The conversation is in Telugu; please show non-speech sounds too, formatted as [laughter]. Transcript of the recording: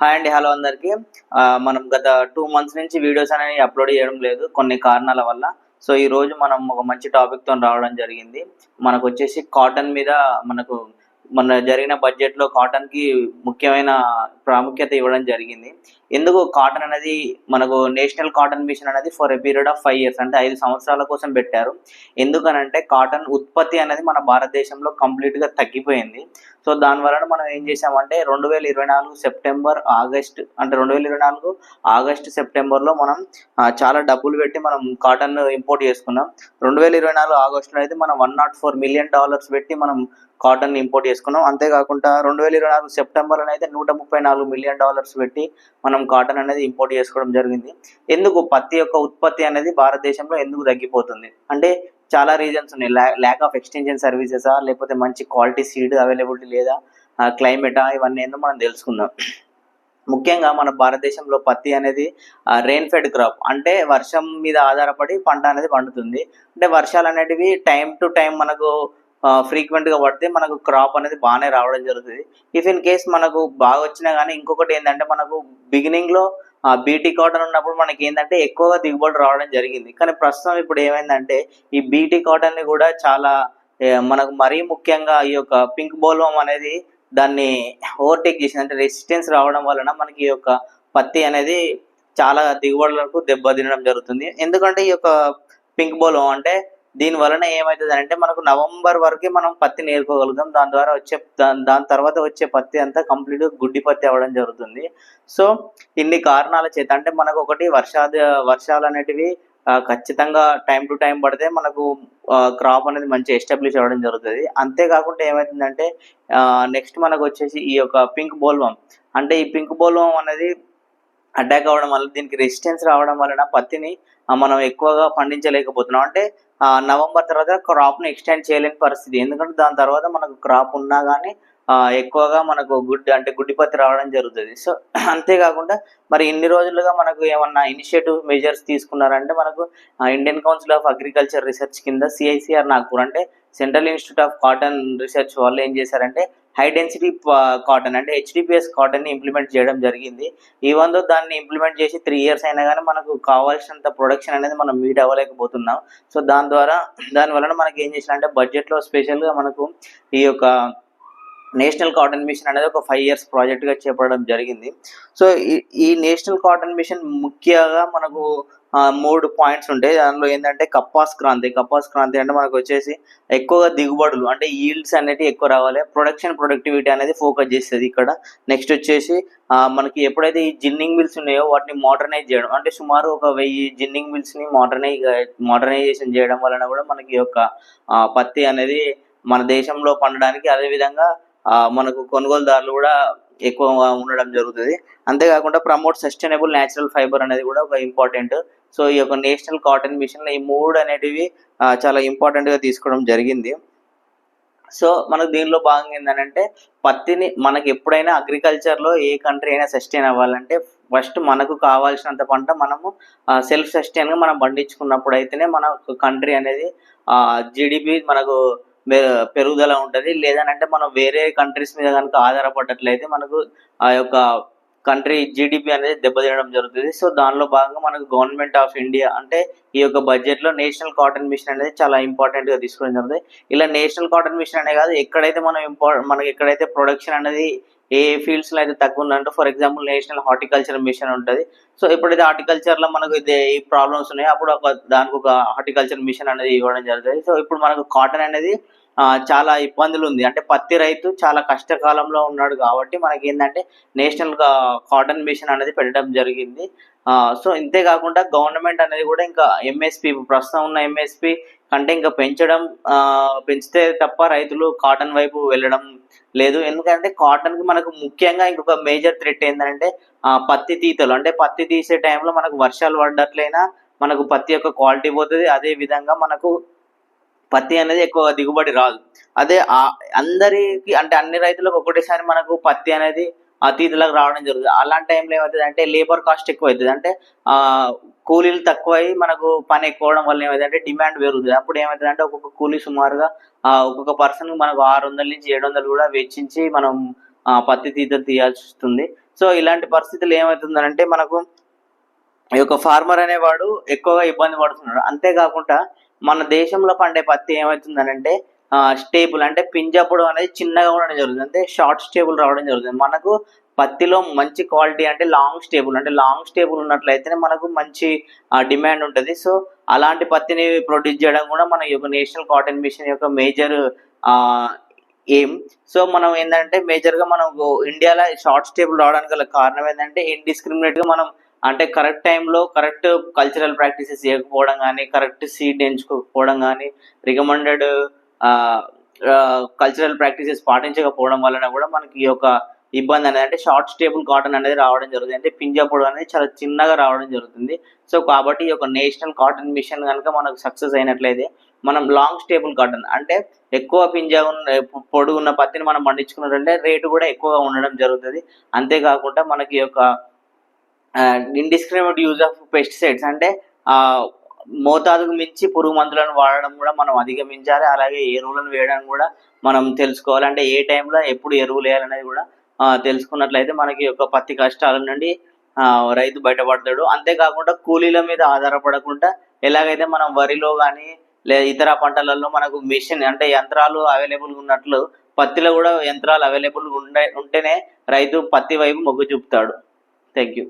హాయ్ అండి హలో అందరికి. మనం గత టూ మంత్స్ నుంచి వీడియోస్ అనేవి అప్లోడ్ చేయడం లేదు కొన్ని కారణాల వల్ల. సో ఈ రోజు మనం ఒక మంచి టాపిక్తో రావడం జరిగింది. మనకు వచ్చేసి కాటన్ మీద మనకు మన జరిగిన బడ్జెట్లో కాటన్కి ముఖ్యమైన ప్రాముఖ్యత ఇవ్వడం జరిగింది. ఎందుకు కాటన్ అనేది మనకు నేషనల్ కాటన్ మిషన్ అనేది for a period of five years అంటే ఐదు సంవత్సరాల కోసం పెట్టారు. ఎందుకనంటే కాటన్ ఉత్పత్తి అనేది మన భారతదేశంలో కంప్లీట్గా తగ్గిపోయింది. సో దాని వలన మనం ఏం చేసామంటే రెండు వేల ఇరవై నాలుగు సెప్టెంబర్ ఆగస్ట్ అంటే రెండు వేల ఇరవై నాలుగు ఆగస్ట్ సెప్టెంబర్లో మనం చాలా డబ్బులు పెట్టి మనం కాటన్ ఇంపోర్ట్ చేసుకున్నాం. రెండు వేల ఇరవై నాలుగు ఆగస్టులో అయితే మనం one naught four million dollars పెట్టి మనం కాటన్ ఇంపోర్ట్ చేసుకున్నాం. అంతేకాకుండా రెండు వేల ఇరవై నాలుగు సెప్టెంబర్లో అయితే నూట ముప్పై నాలుగు మిలియన్ డాలర్స్ పెట్టి మనం కాటన్ అనేది ఇంపోర్ట్ చేసుకోవడం జరిగింది. ఎందుకు? పత్తి యొక్క ఉత్పత్తి అనేది భారతదేశంలో ఎందుకు తగ్గిపోతుంది? అంటే చాలా రీజన్స్ ఉన్నాయి. ల్యాక్ ఆఫ్ ఎక్స్టెన్షన్ సర్వీసెసా లేకపోతే మంచి క్వాలిటీ సీడ్ అవైలబిలిటీ లేదా క్లైమేటా ఇవన్నీ ఏందో మనం తెలుసుకుందాం. ముఖ్యంగా మన భారతదేశంలో పత్తి అనేది రెయిన్ ఫెడ్ క్రాప్ అంటే వర్షం మీద ఆధారపడి పంట అనేది పండుతుంది. అంటే వర్షాలు అనేటివి టైం టు టైం మనకు ఫ్రీక్వెంట్గా పడితే మనకు క్రాప్ అనేది బాగానే రావడం జరుగుతుంది. ఇఫ్ ఇన్ కేస్ మనకు బాగా వచ్చినా కానీ ఇంకొకటి ఏంటంటే మనకు బిగినింగ్లో బీటీ కాటన్ ఉన్నప్పుడు మనకి ఏంటంటే ఎక్కువగా దిగుబడి రావడం జరిగింది. కానీ ప్రస్తుతం ఇప్పుడు ఏమైందంటే ఈ బీటీ కాటన్ని కూడా చాలా మనకు మరీ ముఖ్యంగా ఈ యొక్క పింక్ బోల్వం అనేది దాన్ని ఓవర్టేక్ చేసింది. అంటే రెసిస్టెన్స్ రావడం వలన మనకి ఈ యొక్క పత్తి అనేది చాలా దిగుబడులకు దెబ్బతినడం జరుగుతుంది. ఎందుకంటే ఈ యొక్క పింక్ బోల్వం అంటే దీని వలన ఏమవుతుంది అంటే మనకు నవంబర్ వరకే మనం పత్తి నేర్కోగలుగుతాం. దాని ద్వారా వచ్చే దాని దాని తర్వాత వచ్చే పత్తి అంతా కంప్లీట్ గుడ్డి పత్తి అవ్వడం జరుగుతుంది. సో ఇన్ని కారణాల చేత అంటే మనకు ఒకటి వర్షాది వర్షాలు అనేటివి ఖచ్చితంగా టైం టు టైం పడితే మనకు క్రాప్ అనేది మంచి ఎస్టాబ్లిష్ అవ్వడం జరుగుతుంది. అంతేకాకుండా ఏమవుతుందంటే నెక్స్ట్ మనకు వచ్చేసి ఈ యొక్క పింక్ బోల్వం. అంటే ఈ పింక్ బోల్వం అనేది అటాక్ అవ్వడం వల్ల దీనికి రెసిస్టెన్స్ రావడం వలన పత్తిని మనం ఎక్కువగా పండించలేకపోతున్నాం. అంటే నవంబర్ తర్వాత క్రాప్ను ఎక్స్టెండ్ చేయలేని పరిస్థితి. ఎందుకంటే దాని తర్వాత మనకు క్రాప్ ఉన్నా కానీ ఎక్కువగా మనకు గుడ్డి అంటే గుడ్డి పత్తి రావడం జరుగుతుంది. సో [clears throat] అంతేకాకుండా మరి ఇన్ని రోజులుగా మనకు ఏమన్నా ఇనిషియేటివ్ మెజర్స్ తీసుకున్నారంటే మనకు Indian council of agriculture research కింద సిఐసిఆర్ నాగ్పూర్ అంటే central institute of cotton research వాళ్ళు ఏం చేశారంటే హై డెన్సిటీ కాటన్ అంటే హెచ్డిపిఎస్ కాటన్ని ఇంప్లిమెంట్ చేయడం జరిగింది. ఈవెన్ దో దాన్ని ఇంప్లిమెంట్ చేసి త్రీ ఇయర్స్ అయినా కానీ మనకు కావాల్సినంత ప్రొడక్షన్ అనేది మనం మీట్ అవ్వలేకపోతున్నాం. సో దాని ద్వారా దాని వలన మనకి ఏం చేసినంటే బడ్జెట్లో స్పెషల్గా మనకు ఈ యొక్క నేషనల్ కాటన్ మిషన్ అనేది ఒక ఫైవ్ ఇయర్స్ ప్రాజెక్ట్గా చేపట్టడం జరిగింది. సో ఈ- ఈ నేషనల్ కాటన్ మిషన్ ముఖ్యంగా మనకు మూడు పాయింట్స్ ఉంటాయి. దానిలో ఏంటంటే కప్పాస్ క్రాంతి. కప్పాస్ క్రాంతి అంటే మనకు వచ్చేసి ఎక్కువగా దిగుబడులు అంటే ఈల్డ్స్ అనేవి ఎక్కువ రావాలి. ప్రొడక్షన్ ప్రొడక్టివిటీ అనేది ఫోకస్ చేస్తుంది ఇక్కడ. నెక్స్ట్ వచ్చేసి మనకి ఎప్పుడైతే ఈ జిన్నింగ్ మిల్స్ ఉన్నాయో వాటిని మోడర్నైజ్ చేయడం అంటే సుమారు ఒక వెయ్యి జిన్నింగ్ మిల్స్ని మోడర్నైజ్ మోడర్నైజేషన్ చేయడం వలన కూడా మనకి ఈ యొక్క పత్తి అనేది మన దేశంలో పండడానికి అదే విధంగా మనకు కొనుగోలుదారులు కూడా ఎక్కువగా ఉండడం జరుగుతుంది. అంతేకాకుండా ప్రమోట్ సస్టైనబుల్ న్యాచురల్ ఫైబర్ అనేది కూడా ఒక ఇంపార్టెంట్ సో ఈ యొక్క నేషనల్ కాటన్ మిషన్లో ఈ మూడు అనేటివి చాలా ఇంపార్టెంట్గా తీసుకోవడం జరిగింది. సో మనకు దీనిలో భాగంగా ఏంటంటే పత్తిని మనకి ఎప్పుడైనా అగ్రికల్చర్లో ఏ కంట్రీ అయినా సస్టైన్ అవ్వాలంటే ఫస్ట్ మనకు కావాల్సినంత పంట మనము సెల్ఫ్ సస్టైన్గా మనం పండించుకున్నప్పుడు అయితేనే మన కంట్రీ అనేది జీడిపి మనకు పెరుగుదల ఉంటది. లేదనంటే మనం వేరే కంట్రీస్ మీద కనుక ఆధారపడ్డట్లయితే మనకు ఆ యొక్క కంట్రీ జీడిపి అనేది దెబ్బతినడం జరుగుతుంది. సో దానిలో భాగంగా మనకు గవర్నమెంట్ ఆఫ్ ఇండియా అంటే ఈ యొక్క బడ్జెట్లో నేషనల్ కాటన్ మిషన్ అనేది చాలా ఇంపార్టెంట్గా తీసుకోవడం జరుగుతుంది. ఇలా నేషనల్ కాటన్ మిషన్ అనే కాదు ఎక్కడైతే మనం ఇంపార్ మనకి ఎక్కడైతే ప్రొడక్షన్ అనేది ఏ ఫీల్డ్స్లో అయితే తక్కువ ఉందంటే for example national horticulture mission ఉంటుంది. సో ఎప్పుడైతే హార్టికల్చర్లో మనకు ఇదే ఈ ప్రాబ్లమ్స్ ఉన్నాయో అప్పుడు ఒక దానికి ఒక హార్టికల్చర్ మిషన్ అనేది ఇవ్వడం జరుగుతుంది. సో ఇప్పుడు మనకు కాటన్ అనేది చాలా ఇబ్బందులు ఉంది అంటే పత్తి రైతు చాలా కష్టకాలంలో ఉన్నాడు కాబట్టి మనకి ఏంటంటే నేషనల్ కాటన్ మిషన్ అనేది పెట్టడం జరిగింది. సో ఇంతే కాకుండా గవర్నమెంట్ అనేది కూడా ఇంకా ఎంఎస్పి ప్రస్తుతం ఉన్న ఎంఎస్పి కంటే ఇంకా పెంచడం పెంచితే తప్ప రైతులు కాటన్ వైపు వెళ్ళడం లేదు. ఎందుకంటే కాటన్కి మనకు ముఖ్యంగా ఇంకొక మేజర్ థ్రెట్ ఏంటంటే పత్తి తీతలు. అంటే పత్తి తీసే టైంలో మనకు వర్షాలు పడ్డట్లయినా మనకు పత్తి యొక్క క్వాలిటీ పోతుంది. అదే విధంగా మనకు పత్తి అనేది ఎక్కువ దిగుబడి రాదు. అదే ఆ- అందరికి అంటే అన్ని రైతులకు ఒకటేసారి మనకు పత్తి అనేది అతిథులకు రావడం జరుగుతుంది. అలాంటి టైంలో ఏమవుతుంది అంటే లేబర్ కాస్ట్ ఎక్కువ అవుతుంది అంటే కూలీలు తక్కువై మనకు పని ఎక్కువడం వల్ల ఏమవుతుంది అంటే డిమాండ్ పెరుగుతుంది. అప్పుడు ఏమవుతుంది అంటే ఒక్కొక్క కూలీ సుమారుగా ఒక్కొక్క పర్సన్ మనకు ఆరు వందల నుంచి ఏడు వందలు కూడా వెచ్చించి మనం పత్తి తీతలు తీయాల్సి వస్తుంది సో ఇలాంటి పరిస్థితులు ఏమవుతుందంటే మనకు ఈ యొక్క ఫార్మర్ అనేవాడు ఎక్కువగా ఇబ్బంది పడుతున్నాడు. అంతేకాకుండా మన దేశంలో పండే పత్తి ఏమవుతుందనంటే స్టేబుల్ అంటే పింజప్పుడు అనేది చిన్నగా ఉండడం జరుగుతుంది. అంటే షార్ట్ స్టేబుల్ రావడం జరుగుతుంది. మనకు పత్తిలో మంచి క్వాలిటీ అంటే లాంగ్ స్టేబుల్. అంటే లాంగ్ స్టేబుల్ ఉన్నట్లయితేనే మనకు మంచి డిమాండ్ ఉంటుంది. సో అలాంటి పత్తిని ప్రొడ్యూస్ చేయడం కూడా మన యొక్క నేషనల్ కాటన్ మిషన్ యొక్క మేజర్ ఏం. సో మనం ఏంటంటే మేజర్గా మనం ఇండియాలో షార్ట్ స్టేబుల్ రావడానికి గల కారణం ఏంటంటే ఇండిస్క్రిమినేట్గా మనం అంటే కరెక్ట్ టైంలో కరెక్ట్ కల్చరల్ ప్రాక్టీసెస్ చేయకపోవడం కానీ కరెక్ట్ సీట్ ఎంచుకోకపోవడం కానీ రికమెండెడ్ కల్చరల్ ప్రాక్టీసెస్ పాటించకపోవడం వలన కూడా మనకి ఈ యొక్క ఇబ్బంది అనేది అంటే షార్ట్ స్టేబుల్ కాటన్ అనేది రావడం జరుగుతుంది. అంటే పింజప్పుడు అనేది చాలా చిన్నగా రావడం జరుగుతుంది. సో కాబట్టి ఈ యొక్క నేషనల్ కాటన్ మిషన్ కనుక మనకు సక్సెస్ అయినట్లయితే మనం లాంగ్ స్టేబుల్ కాటన్ అంటే ఎక్కువ పింజ ఉన్న పొడుగున్న పత్తిని మనం పండించుకున్నట్లయితే రేటు కూడా ఎక్కువగా ఉండడం జరుగుతుంది. అంతేకాకుండా మనకి యొక్క ఇండిస్క్రిమినేట్ యూజ్ ఆఫ్ పెస్టిసైడ్స్ అంటే ఆ మోతాదుకు మించి పురుగు మందులను వాడడం కూడా మనం అధిగమించాలి. అలాగే ఎరువులను వేయడం కూడా మనం తెలుసుకోవాలి. అంటే ఏ టైంలో ఎప్పుడు ఎరువులు వేయాలనేది కూడా తెలుసుకున్నట్లయితే మనకి యొక్క పత్తి కష్టాల నుండి రైతు బయటపడతాడు. అంతేకాకుండా కూలీల మీద ఆధారపడకుండా ఎలాగైతే మనం వరిలో కానీ లేదా ఇతర పంటలలో మనకు మిషన్ అంటే యంత్రాలు అవైలబుల్ ఉన్నట్లు పత్తిలో కూడా యంత్రాలు అవైలబుల్ ఉండే ఉంటేనే రైతు పత్తి వైపు మొగ్గు చూపుతాడు. Thank you